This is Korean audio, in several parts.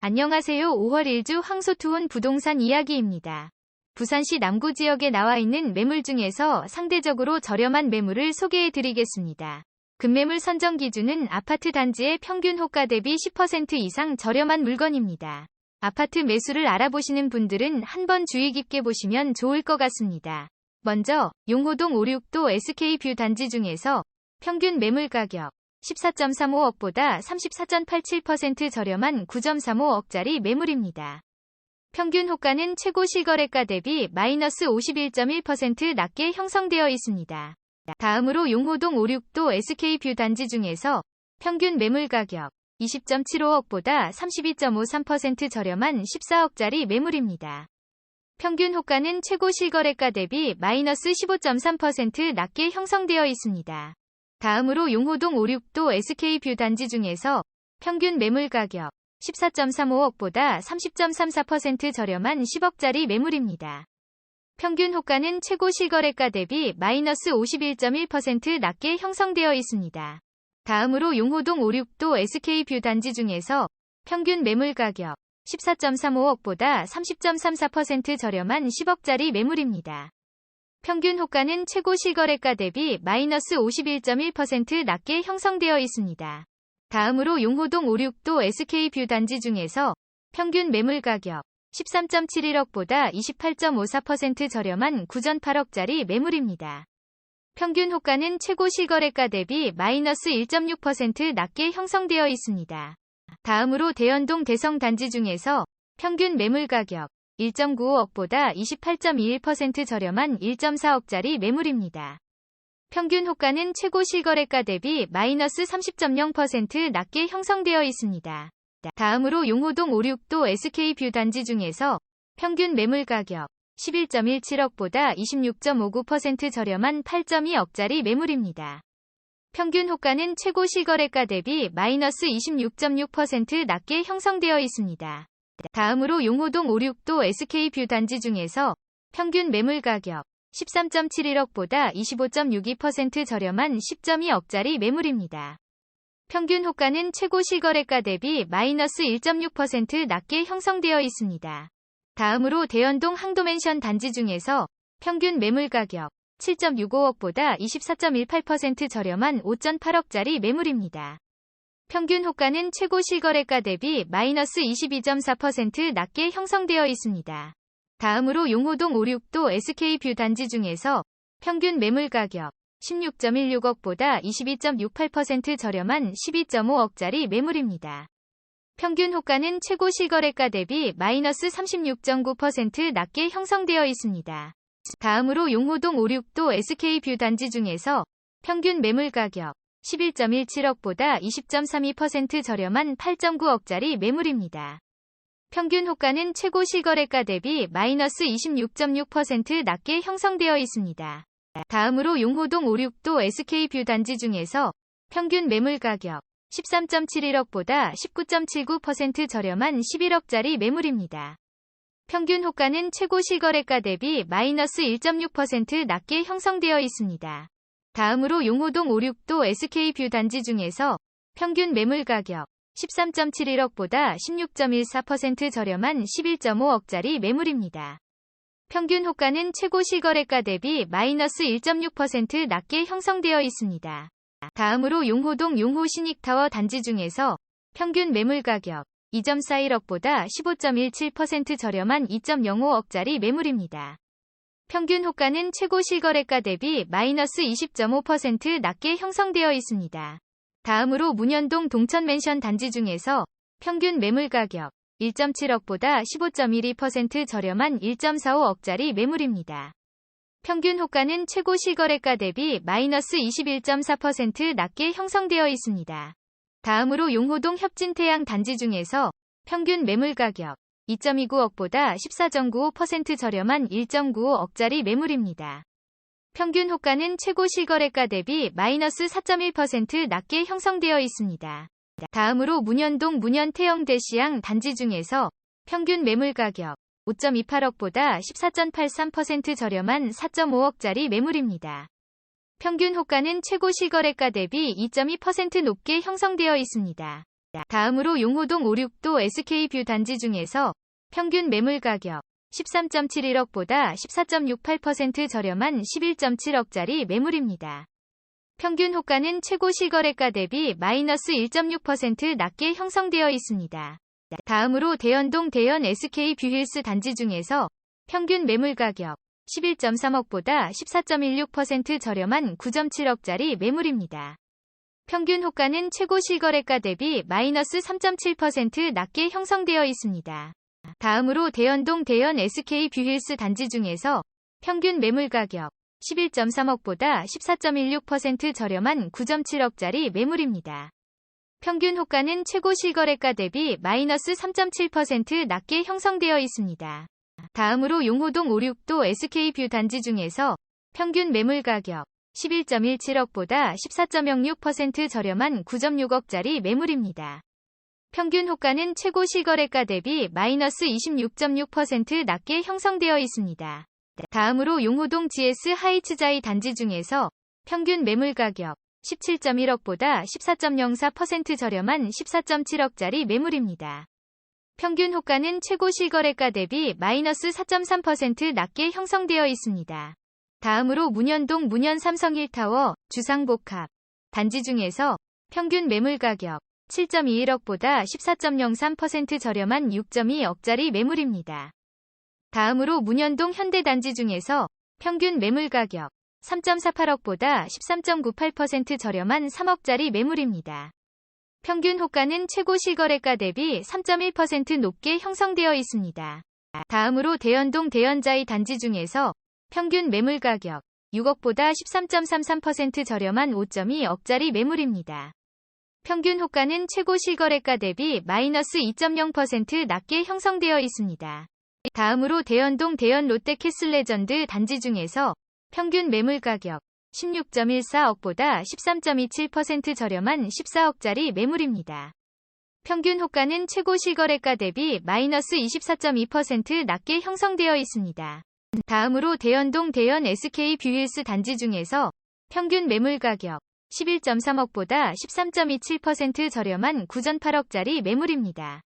안녕하세요. 5월 1주 황소투혼 부동산 이야기입니다. 부산시 남구 지역에 나와 있는 매물 중에서 상대적으로 저렴한 매물을 소개해 드리겠습니다. 급매물 선정 기준은 아파트 단지의 평균 호가 대비 10% 이상 저렴한 물건입니다. 아파트 매수를 알아보시는 분들은 한번 주의 깊게 보시면 좋을 것 같습니다. 먼저 용호동 56도 SK뷰 단지 중에서 평균 매물 가격 14.35억보다 34.87% 저렴한 9.35억짜리 매물입니다. 평균 호가는 최고 실거래가 대비 마이너스 51.1% 낮게 형성되어 있습니다. 다음으로 용호동 56도 SK뷰 단지 중에서 평균 매물 가격 20.75억보다 32.53% 저렴한 14억짜리 매물입니다. 평균 호가는 최고 실거래가 대비 마이너스 15.3% 낮게 형성되어 있습니다. 다음으로 용호동 56도 SK뷰 단지 중에서 평균 매물 가격 14.35억보다 30.34% 저렴한 10억짜리 매물입니다. 평균 호가는 최고 실거래가 대비 마이너스 51.1% 낮게 형성되어 있습니다. 다음으로 용호동 56도 SK뷰 단지 중에서 평균 매물 가격 14.35억보다 30.34% 저렴한 10억짜리 매물입니다. 평균 호가는 최고 실거래가 대비 마이너스 51.1% 낮게 형성되어 있습니다. 다음으로 용호동 56도 SK뷰 단지 중에서 평균 매물 가격 13.71억보다 28.54% 저렴한 9.8억짜리 매물입니다. 평균 호가는 최고 실거래가 대비 마이너스 1.6% 낮게 형성되어 있습니다. 다음으로 대연동 대성 단지 중에서 평균 매물 가격 1.95억보다 28.21% 저렴한 1.4억짜리 매물입니다. 평균 호가는 최고 실거래가 대비 마이너스 30.0% 낮게 형성되어 있습니다. 다음으로 용호동 56도 SK뷰 단지 중에서 평균 매물 가격 11.17억보다 26.59% 저렴한 8.2억짜리 매물입니다. 평균 호가는 최고 실거래가 대비 마이너스 26.6% 낮게 형성되어 있습니다. 다음으로 용호동 56도 SK뷰 단지 중에서 평균 매물 가격 13.71억보다 25.62% 저렴한 10.2억짜리 매물입니다. 평균 호가는 최고 실거래가 대비 마이너스 1.6% 낮게 형성되어 있습니다. 다음으로 대연동 항도맨션 단지 중에서 평균 매물 가격 7.65억보다 24.18% 저렴한 5.8억짜리 매물입니다. 평균 호가는 최고 실거래가 대비 마이너스 22.4% 낮게 형성되어 있습니다. 다음으로 용호동 56도 SK뷰 단지 중에서 평균 매물 가격 16.16억보다 22.68% 저렴한 12.5억짜리 매물입니다. 평균 호가는 최고 실거래가 대비 마이너스 36.9% 낮게 형성되어 있습니다. 다음으로 용호동 56도 SK뷰 단지 중에서 평균 매물 가격 11.17억보다 20.32% 저렴한 8.9억짜리 매물입니다. 평균 호가는 최고 실거래가 대비 마이너스 26.6% 낮게 형성되어 있습니다. 다음으로 용호동 56도 SK뷰 단지 중에서 평균 매물 가격 13.71억보다 19.79% 저렴한 11억짜리 매물입니다. 평균 호가는 최고 실거래가 대비 마이너스 1.6% 낮게 형성되어 있습니다. 다음으로 용호동 56도 SK뷰 단지 중에서 평균 매물 가격 13.71억보다 16.14% 저렴한 11.5억짜리 매물입니다. 평균 호가는 최고 실거래가 대비 마이너스 1.6% 낮게 형성되어 있습니다. 다음으로 용호동 용호 신익타워 단지 중에서 평균 매물 가격 2.41억보다 15.17% 저렴한 2.05억짜리 매물입니다. 평균 호가는 최고 실거래가 대비 마이너스 20.5% 낮게 형성되어 있습니다. 다음으로 문현동 동천맨션 단지 중에서 평균 매물 가격 1.7억보다 15.12% 저렴한 1.45억짜리 매물입니다. 평균 호가는 최고 실거래가 대비 마이너스 21.4% 낮게 형성되어 있습니다. 다음으로 용호동 협진태양 단지 중에서 평균 매물 가격 2.29억보다 14.95% 저렴한 1.95억짜리 매물입니다. 평균 호가는 최고 실거래가 대비 마이너스 4.1% 낮게 형성되어 있습니다. 다음으로 문현동 문현 태영대시양 단지 중에서 평균 매물 가격 5.28억보다 14.83% 저렴한 4.5억짜리 매물입니다. 평균 호가는 최고 실거래가 대비 2.2% 높게 형성되어 있습니다. 다음으로 용호동 56도 SK뷰 단지 중에서 평균 매물 가격 13.71억보다 14.68% 저렴한 11.7억짜리 매물입니다. 평균 호가는 최고 실거래가 대비 마이너스 1.6% 낮게 형성되어 있습니다. 다음으로 대연동 대연 SK 뷰힐스 단지 중에서 평균 매물 가격 11.3억보다 14.16% 저렴한 9.7억짜리 매물입니다. 평균 호가는 최고 실거래가 대비 마이너스 3.7% 낮게 형성되어 있습니다. 다음으로 대연동 대연 SK 뷰힐스 단지 중에서 평균 매물 가격 11.3억보다 14.16% 저렴한 9.7억짜리 매물입니다. 평균 호가는 최고 실거래가 대비 마이너스 3.7% 낮게 형성되어 있습니다. 다음으로 용호동 56도 SK뷰 단지 중에서 평균 매물 가격 11.17억보다 14.06% 저렴한 9.6억짜리 매물입니다. 평균 호가는 최고 실거래가 대비 마이너스 26.6% 낮게 형성되어 있습니다. 다음으로 용호동 GS 하이츠자이 단지 중에서 평균 매물 가격 17.1억보다 14.04% 저렴한 14.7억짜리 매물입니다. 평균 호가는 최고 실거래가 대비 마이너스 4.3% 낮게 형성되어 있습니다. 다음으로 문현동 문현 삼성 1타워 주상복합 단지 중에서 평균 매물 가격 7.21억보다 14.03% 저렴한 6.2억짜리 매물입니다. 다음으로 문현동 현대단지 중에서 평균 매물 가격 3.48억보다 13.98% 저렴한 3억짜리 매물입니다. 평균 호가는 최고 실거래가 대비 3.1% 높게 형성되어 있습니다. 다음으로 대연동 대연자이 단지 중에서 평균 매물 가격 6억보다 13.33% 저렴한 5.2억짜리 매물입니다. 평균 호가는 최고 실거래가 대비 마이너스 2.0% 낮게 형성되어 있습니다. 다음으로 대연동 대연 롯데 캐슬 레전드 단지 중에서 평균 매물 가격 16.14억보다 13.27% 저렴한 14억짜리 매물입니다. 평균 호가는 최고 실거래가 대비 마이너스 24.2% 낮게 형성되어 있습니다. 다음으로 대연동 대연 SK 뷰힐스 단지 중에서 평균 매물 가격 11.3억보다 13.27% 저렴한 9.8억짜리 매물입니다.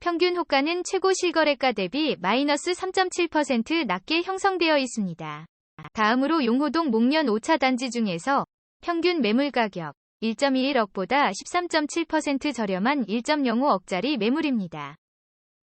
평균 호가는 최고 실거래가 대비 마이너스 3.7% 낮게 형성되어 있습니다. 다음으로 용호동 목련 5차 단지 중에서 평균 매물 가격 1.21억보다 13.7% 저렴한 1.05억짜리 매물입니다.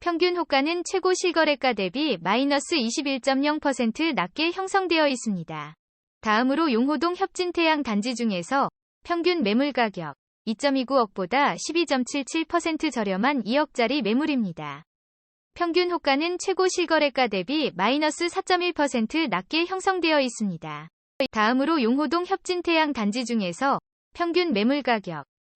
평균 호가는 최고 실거래가 대비 마이너스 21.0% 낮게 형성되어 있습니다. 다음으로 용호동 협진태양 단지 중에서 평균 매물 가격 2.29억보다 12.77% 저렴한 2억짜리 매물입니다. 평균 호가는 최고 실거래가 대비 마이너스 4.1% 낮게 형성되어 있습니다. 다음으로 용호동 협진태양 단지 중에서 평균 매물 가격